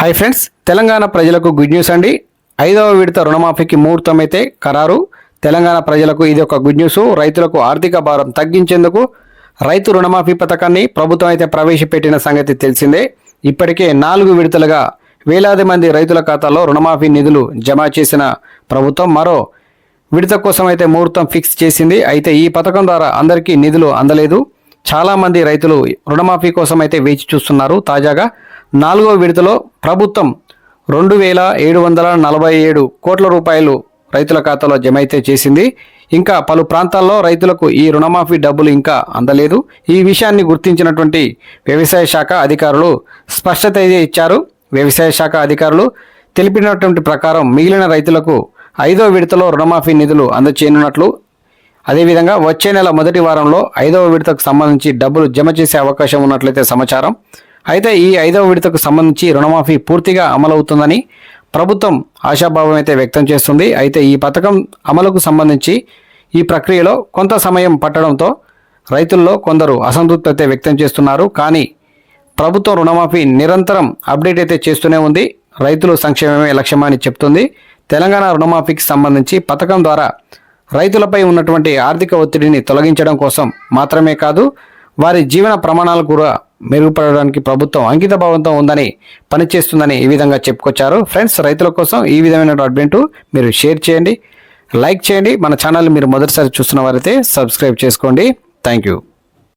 Hi friends Telangana ప్రజలకు good news అండి. ఐదవ విడత రుణమాఫీకి ముహూర్తం అయితే ఖరారు. తెలంగాణ ప్రజలకు ఇది ఒక గుడ్ న్యూస్ రైతులకు ఆర్థిక భారం తగ్గించేందుకు రైతు రుణమాఫీ పథకాన్ని ప్రభుత్వం అయితే ప్రవేశపెట్టిన సంగతి తెలిసిందే. ఇప్పటికే నాలుగు విడతలుగా వేలాది మంది రైతుల ఖాతాలో రుణమాఫీ నిధులు జమ చేసిన ప్రభుత్వం మరో విడత కోసం అయితే ముహూర్తం ఫిక్స్ చేసింది. అయితే ఈ పథకం ద్వారా అందరికీ నిధులు అందలేదు. చాలామంది రైతులు రుణమాఫీ కోసం అయితే వేచి చూస్తున్నారు. తాజాగా నాలుగో విడతలో ప్రభుత్వం రెండు వేల ఏడు వందల నలభై ఏడు కోట్ల రూపాయలు రైతుల ఖాతాలో జమ అయితే చేసింది. ఇంకా పలు ప్రాంతాల్లో రైతులకు ఈ రుణమాఫీ డబ్బులు ఇంకా అందలేదు. ఈ విషయాన్ని గుర్తించినటువంటి వ్యవసాయ శాఖ అధికారులు స్పష్టత ఇచ్చారు. వ్యవసాయ శాఖ అధికారులు తెలిపినటువంటి ప్రకారం మిగిలిన రైతులకు ఐదో విడతలో రుణమాఫీ నిధులు అందచేయనున్నట్లు అదేవిధంగా వచ్చే నెల మొదటి వారంలో ఐదవ విడతకు సంబంధించి డబ్బులు జమ చేసే అవకాశం ఉన్నట్లయితే సమాచారం. అయితే ఈ ఐదవ విడతకు సంబంధించి రుణమాఫీ పూర్తిగా అమలవుతుందని ప్రభుత్వం ఆశాభావం అయితే వ్యక్తం చేస్తుంది. అయితే ఈ పథకం అమలుకు సంబంధించి ఈ ప్రక్రియలో కొంత సమయం పట్టడంతో రైతుల్లో కొందరు అసంతృప్తి అయితే వ్యక్తం చేస్తున్నారు. కానీ ప్రభుత్వం రుణమాఫీ నిరంతరం అప్డేట్ అయితే చేస్తూనే ఉంది. రైతులు సంక్షేమమే లక్ష్యమని చెప్తుంది. తెలంగాణ రుణమాఫీకి సంబంధించి పథకం ద్వారా రైతులపై ఉన్నటువంటి ఆర్థిక ఒత్తిడిని తొలగించడం కోసం మాత్రమే కాదు వారి జీవన ప్రమాణాలు కూడా మెరుగుపడడానికి ప్రభుత్వం అంకిత భావంతో ఉందని పనిచేస్తుందని ఈ విధంగా చెప్పుకొచ్చారు. ఫ్రెండ్స్ రైతుల కోసం ఈ విధమైన అడ్వెంటు మీరు షేర్ చేయండి లైక్ చేయండి. మన ఛానల్ మీరు మొదటిసారి చూస్తున్న వారైతే సబ్స్క్రైబ్ చేసుకోండి. Thank you.